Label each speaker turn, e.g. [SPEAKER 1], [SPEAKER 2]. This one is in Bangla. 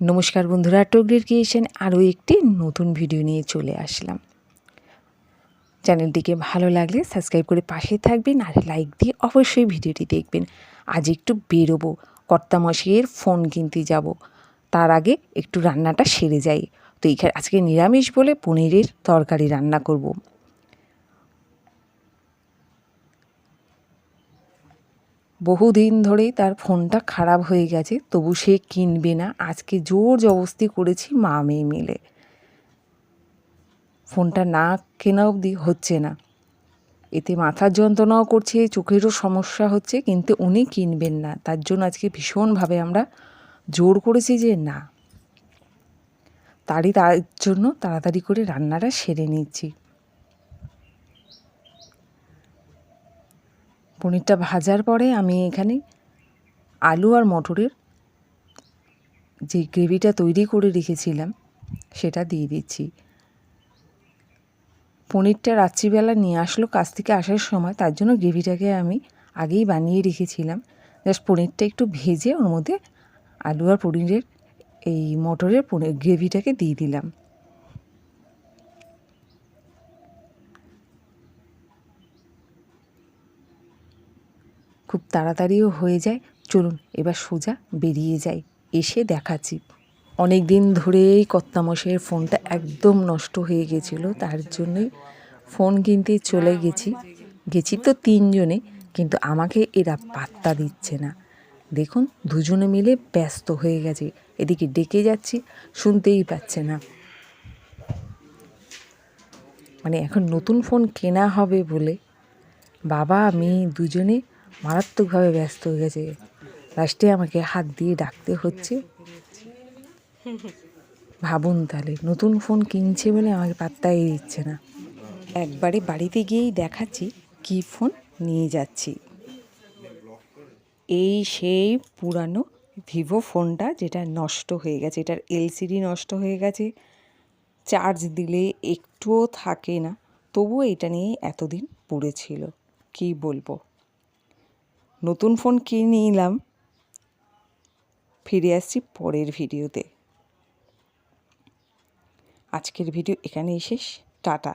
[SPEAKER 1] নমস্কার বন্ধুরা টগরির ক্রিয়েশন আরও একটি নতুন ভিডিও নিয়ে চলে আসলাম। চ্যানেলটিকে ভালো লাগলে সাবস্ক্রাইব করে পাশে থাকবেন আর লাইক দিয়ে অবশ্যই ভিডিওটি দেখবেন। আজ একটু বেরোবো, কর্তামশাইয়ের ফোন কিনতে যাব। তার আগে একটু রান্নাটা সেরে যাই। তো এইখানে আজকে নিরামিষ বলে পনিরের তরকারি রান্না করব। বহুদিন ধরেই তার ফোনটা খারাপ হয়ে গেছে, তবু সে কিনবে না। আজকে জোর জবস্তি করেছি মা মেয়ে মিলে। ফোনটা না কেনা অবধি হচ্ছে না। এতে মাথার যন্ত্রণাও করছে, চোখেরও সমস্যা হচ্ছে, কিন্তু উনি কিনবেন না। তার জন্য আজকে ভীষণভাবে আমরা জোর করেছি যে না। তারই তার জন্য তাড়াতাড়ি করে রান্নাটা সেরে নিচ্ছি। পনিরটা ভাজার পরে আমি এখানে আলু আর মটরের যে গ্রেভিটা তৈরি করে রেখেছিলাম, সেটা দিয়ে দিচ্ছি। পনিরটা রাত্রিবেলা নিয়ে আসলো কাছ থেকে আসার সময়, তার জন্য গ্রেভিটাকে আমি আগেই বানিয়ে রেখেছিলাম। জাস্ট পনিরটা একটু ভেজে ওর মধ্যে আলু আর পনিরের এই মটরের পনির গ্রেভিটাকে দিয়ে দিলাম। খুব তাড়াতাড়িও হয়ে যায়। চলুন, এবার সোজা বেরিয়ে যাই। এসে দেখাচ্ছি। অনেক দিন ধরেই কর্তামশাইয়ের ফোনটা একদম নষ্ট হয়ে গেছিল, তার জন্যই ফোন কিনতে চলে গেছি। গেছি তো তিনজনে, কিন্তু আমাকে এরা পাত্তা দিচ্ছে না। দেখুন, দুজনে মিলে ব্যস্ত হয়ে গেছে। এদিকে ডেকে যাচ্ছি, শুনতেই পাচ্ছে না। মানে এখন নতুন ফোন কেনা হবে বলে। বাবা আমি দুজনে মারাত্মকভাবে ব্যস্ত হয়ে গেছে। লাস্টে আমাকে হাত দিয়ে ডাকতে হচ্ছে। ভাবুন তাহলে, নতুন ফোন কিনছে বলে আমাকে পাত্তাই দিচ্ছে না। একবারে বাড়িতে গিয়েই দেখাচ্ছি কি ফোন নিয়ে যাচ্ছি। এই সেই পুরানো ভিভো ফোনটা যেটা নষ্ট হয়ে গেছে, এটার এলসিডি নষ্ট হয়ে গেছে। চার্জ দিলে একটুও থাকে না, তবুও এটা নিয়ে এতদিন পড়েছিল। কি বলব? নতুন ফোন কিনে নিলাম। ফিরে আসছি পরের ভিডিওতে। আজকের ভিডিও এখানেই শেষ। টাটা।